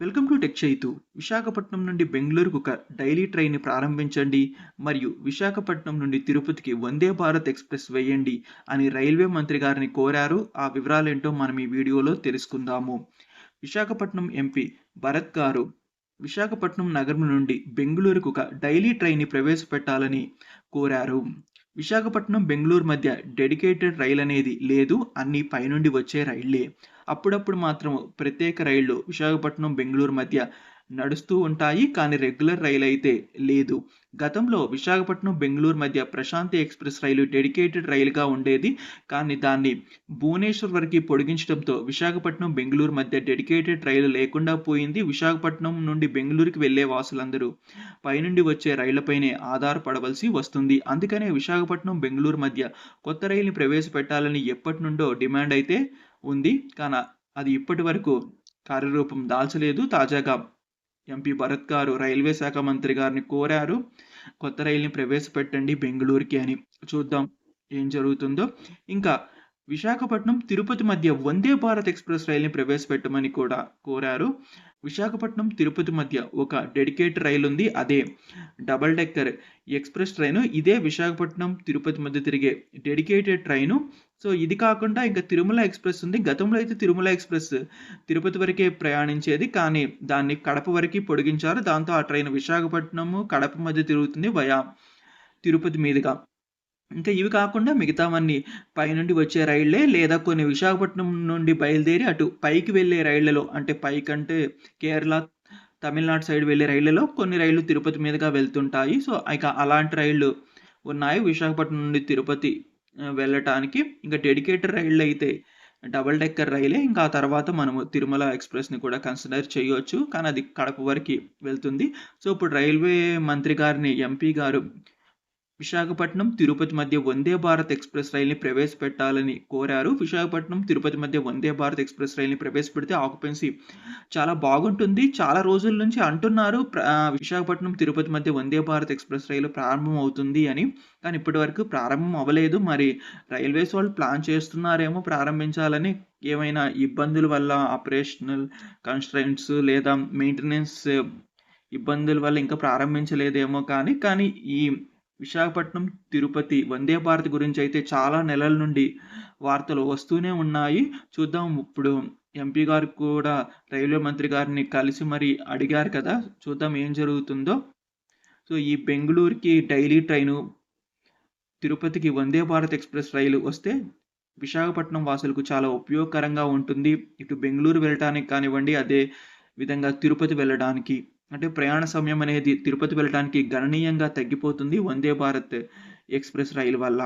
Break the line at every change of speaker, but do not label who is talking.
Welcome to tech Chaitu. Visakhapatnam నుండి బెంగళూరుకు ఒక డైలీ ట్రైన్ని ప్రారంభించండి మరియు విశాఖపట్నం నుండి తిరుపతికి వందే భారత్ ఎక్స్ప్రెస్ వేయండి అని రైల్వే మంత్రి గారిని కోరారు. ఆ వివరాలేంటో మనం ఈ వీడియోలో తెలుసుకుందాము. విశాఖపట్నం ఎంపీ భరత్ గారు విశాఖపట్నం నగరం నుండి బెంగళూరుకు ఒక డైలీ ట్రైన్ని ప్రవేశపెట్టాలని కోరారు. విశాఖపట్నం బెంగళూరు మధ్య డెడికేటెడ్ రైలు అనేది లేదు. అన్ని పైనుండి వచ్చే రైళ్ళే అప్పుడప్పుడు మాత్రం ప్రత్యేక రైళ్ళు విశాఖపట్నం బెంగళూరు మధ్య నడుస్తూ ఉంటాయి కానీ రెగ్యులర్ రైలు అయితే లేదు. గతంలో విశాఖపట్నం బెంగళూరు మధ్య ప్రశాంతి ఎక్స్ప్రెస్ రైలు డెడికేటెడ్ రైలుగా ఉండేది. కానీ దాన్ని భువనేశ్వర్ వరకు పొడిగించడంతో విశాఖపట్నం బెంగళూరు మధ్య డెడికేటెడ్ రైలు లేకుండా పోయింది విశాఖపట్నం నుండి బెంగళూరుకి వెళ్ళే వాసులందరూ. పైనుండి వచ్చే రైళ్ళపైనే ఆధారపడవలసి వస్తుంది. అందుకనే విశాఖపట్నం బెంగళూరు మధ్య కొత్త రైలుని ప్రవేశపెట్టాలని ఎప్పటి నుండో డిమాండ్ అయితే ఉంది. కానీ అది ఇప్పటి వరకు కార్యరూపం దాల్చలేదు. తాజాగా ఎంపీ భరత్ గారు రైల్వే శాఖ మంత్రి గారిని కోరారు. కొత్త రైలుని ప్రవేశపెట్టండి బెంగళూరుకి అని. చూద్దాం ఏం జరుగుతుందో. ఇంకా విశాఖపట్నం తిరుపతి మధ్య వందే భారత్ ఎక్స్ప్రెస్ రైల్ని ప్రవేశపెట్టమని కూడా కోరారు. విశాఖపట్నం తిరుపతి మధ్య ఒక డెడికేట్ రైలు ఉంది. అదే డబల్ డెక్కర్ ఎక్స్ప్రెస్ ట్రైను. ఇదే విశాఖపట్నం తిరుపతి మధ్య తిరిగే డెడికేటెడ్ ట్రైను. సో ఇది కాకుండా ఇంకా తిరుమల ఎక్స్ప్రెస్ ఉంది. గతంలో అయితే తిరుమల ఎక్స్ప్రెస్ తిరుపతి వరకే ప్రయాణించేది. కానీ దాన్ని కడప వరకు పొడిగించారు. దాంతో ఆ ట్రైన్ విశాఖపట్నము కడప మధ్య తిరుగుతుంది. వయా తిరుపతి మీదుగా. ఇంకా ఇవి కాకుండా మిగతావన్నీ పైనుండి వచ్చే రైళ్ళే లేదా కొన్ని విశాఖపట్నం నుండి బయలుదేరి అటు పైకి వెళ్ళే రైళ్ళలో అంటే పైకంటే కేరళ తమిళనాడు సైడ్ వెళ్ళే రైళ్ళలో కొన్ని రైళ్ళు తిరుపతి మీదుగా వెళ్తుంటాయి. సో ఇక అలాంటి రైళ్ళు ఉన్నాయి విశాఖపట్నం నుండి తిరుపతి వెళ్ళటానికి. ఇంకా డెడికేటెడ్ రైళ్ళు అయితే డబల్ డెక్కర్ రైలే. ఇంకా ఆ తర్వాత మనము తిరుమల ఎక్స్ప్రెస్ని కూడా కన్సిడర్ చేయవచ్చు కానీ అది కడప వరకు వెళ్తుంది. సో ఇప్పుడు రైల్వే మంత్రి గారిని ఎంపీ గారు విశాఖపట్నం తిరుపతి మధ్య వందే భారత్ ఎక్స్ప్రెస్ రైల్ని ప్రవేశపెట్టాలని కోరారు. విశాఖపట్నం తిరుపతి మధ్య వందే భారత్ ఎక్స్ప్రెస్ రైల్ని ప్రవేశపెడితే ఆక్యుపెన్సీ చాలా బాగుంటుంది. చాలా రోజుల నుంచి అంటున్నారు విశాఖపట్నం తిరుపతి మధ్య వందే భారత్ ఎక్స్ప్రెస్ రైలు ప్రారంభం అవుతుంది అని. కానీ ఇప్పటి వరకు ప్రారంభం అవ్వలేదు. మరి రైల్వేస్ వాళ్ళు ప్లాన్ చేస్తున్నారేమో ప్రారంభించాలని. ఏమైనా ఇబ్బందుల వల్ల ఆపరేషనల్ కన్స్ట్రైంట్స్ లేదా మెయింటెనెన్స్ ఇబ్బందుల వల్ల ఇంకా ప్రారంభించలేదేమో కానీ కానీ ఈ విశాఖపట్నం తిరుపతి వందే భారత్ గురించి అయితే చాలా నెలల నుండి వార్తలు వస్తూనే ఉన్నాయి. చూద్దాం. ఇప్పుడు ఎంపీ గారు కూడా రైల్వే మంత్రి గారిని కలిసి మరి అడిగారు కదా. చూద్దాం ఏం జరుగుతుందో. సో ఈ బెంగళూరుకి డైలీ ట్రైను తిరుపతికి వందే భారత్ ఎక్స్ప్రెస్ రైలు వస్తే విశాఖపట్నం వాసులకు చాలా ఉపయోగకరంగా ఉంటుంది. ఇటు బెంగళూరు వెళ్ళటానికి కానివ్వండి అదే విధంగా తిరుపతి వెళ్ళడానికి. అంటే ప్రయాణ సమయం అనేది తిరుపతి వెళ్ళడానికి గణనీయంగా తగ్గిపోతుంది. వందే భారత్ ఎక్స్ప్రెస్ రైలు వల్ల.